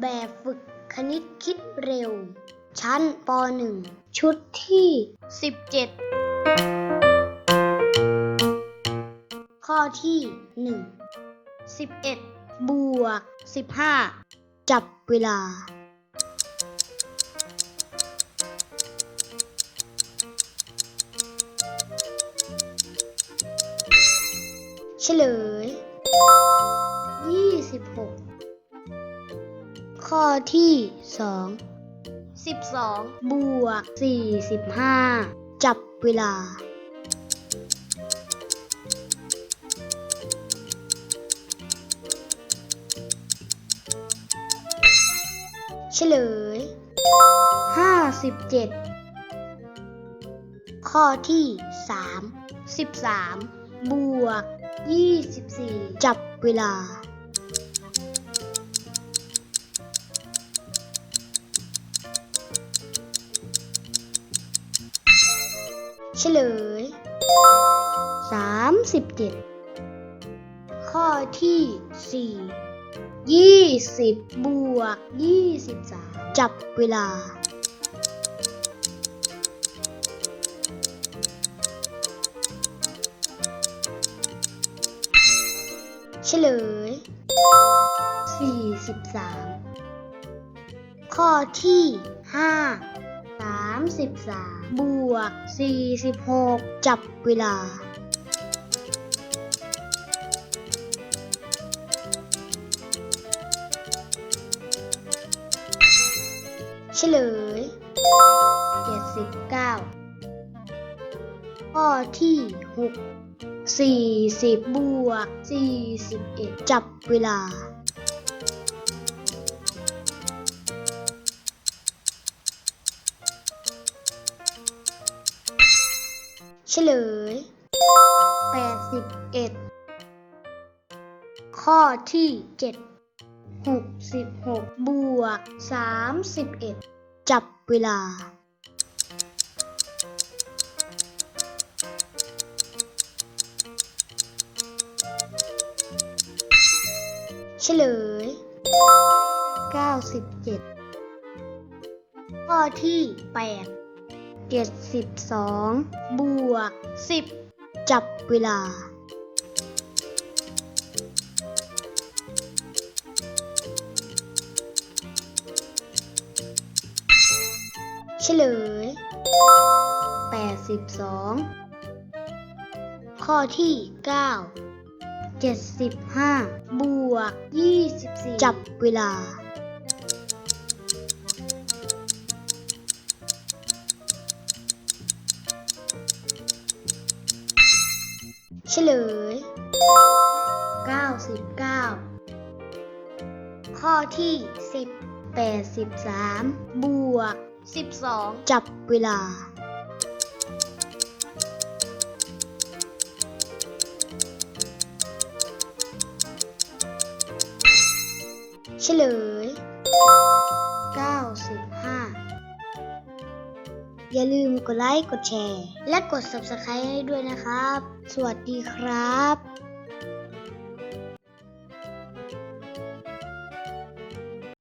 แบบฝึกคณิตคิดเร็ว ชั้นป .1 ชุดที่ 17 ข้อที่ 1 11 บวก 15 จับเวลาเฉลย 26 ข้อที่ 2 12 บวก 45 จับเวลา เฉลย 57 ข้อที่ 3 13 บวก 24 จับเวลา เฉลย 37 ข้อที่ 4 20 บวก 23 จับเวลาเฉลย 43 ข้อที่ 5 33 บวก 46 จับเวลา เฉลย 79 ข้อที่ 6 40 บวก 41 จับเวลา เฉลย 81 ข้อที่ 7 66 บวก 31 จับเวลาเฉลย 97 ข้อที่ 8 72 บวก 10 จับเวลา เฉลย 82 ข้อที่ 9 75 บวก 24 จับเวลา ฉลย 99 ข้อที่ 10 83 บวก 12 จับเวลาเฉลย อย่าลืมกดไลค์ กดแชร์ และกด Subscribe ให้ด้วยนะครับ สวัสดีครับ